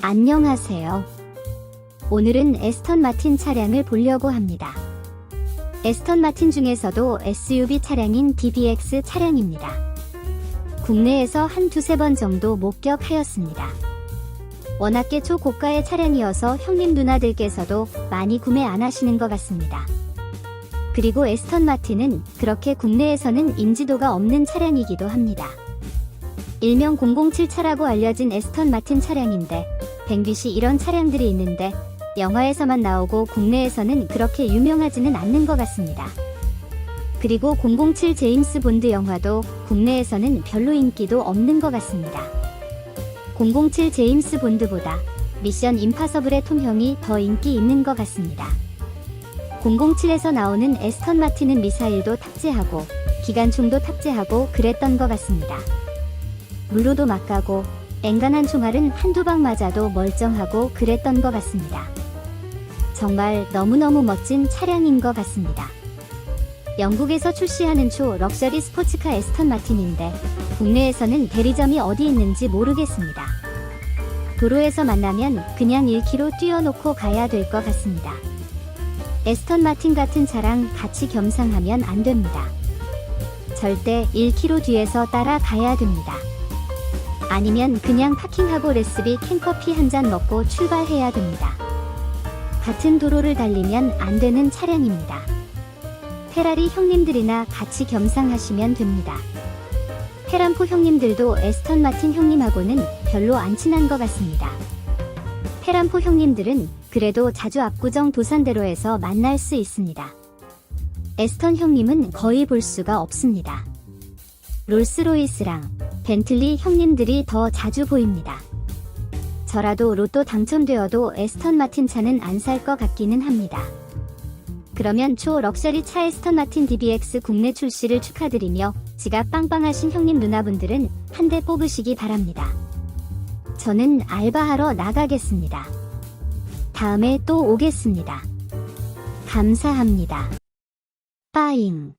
안녕하세요. 오늘은 에스턴 마틴 차량을 보려고 합니다. 에스턴 마틴 중에서도 SUV 차량인 DBX 차량입니다. 국내에서 한 두세 번 정도 목격하였습니다. 워낙에 초고가의 차량이어서 형님 누나들께서도 많이 구매 안 하시는 것 같습니다. 그리고 에스턴 마틴은 그렇게 국내에서는 인지도가 없는 차량이기도 합니다. 일명 007 차라고 알려진 에스턴 마틴 차량인데 뱅귀시 이런 차량들이 있는데 영화에서만 나오고 국내에서는 그렇게 유명하지는 않는 것 같습니다. 그리고 007 제임스 본드 영화도 국내에서는 별로 인기도 없는 것 같습니다. 007 제임스 본드보다 미션 임파서블의 톰 형이 더 인기 있는 것 같습니다. 007에서 나오는 에스턴 마틴은 미사일도 탑재하고 기관총도 탑재하고 그랬던 것 같습니다. 물로도 막 가고 앵간한 총알은 한두 방 맞아도 멀쩡하고 그랬던 것 같습니다. 정말 너무너무 멋진 차량인 것 같습니다. 영국에서 출시하는 초 럭셔리 스포츠카 에스턴 마틴인데 국내에서는 대리점이 어디 있는지 모르겠습니다. 도로에서 만나면 그냥 1km 뛰어놓고 가야 될 것 같습니다. 에스턴 마틴 같은 차랑 같이 겸상하면 안 됩니다. 절대 1km 뒤에서 따라가야 됩니다. 아니면 그냥 파킹하고 레스비 캔커피 한 잔 먹고 출발해야 됩니다. 같은 도로를 달리면 안 되는 차량입니다. 페라리 형님들이나 같이 겸상하시면 됩니다. 페람포 형님들도 에스턴 마틴 형님하고는 별로 안 친한 것 같습니다. 페람포 형님들은 그래도 자주 압구정 도산대로에서 만날 수 있습니다. 에스턴 형님은 거의 볼 수가 없습니다. 롤스로이스랑 벤틀리 형님들이 더 자주 보입니다. 저라도 로또 당첨되어도 에스턴 마틴 차는 안 살 것 같기는 합니다. 그러면 초 럭셔리 차 에스턴 마틴 DBX 국내 출시를 축하드리며 지갑 빵빵하신 형님 누나분들은 한 대 뽑으시기 바랍니다. 저는 알바하러 나가겠습니다. 다음에 또 오겠습니다. 감사합니다. 빠잉.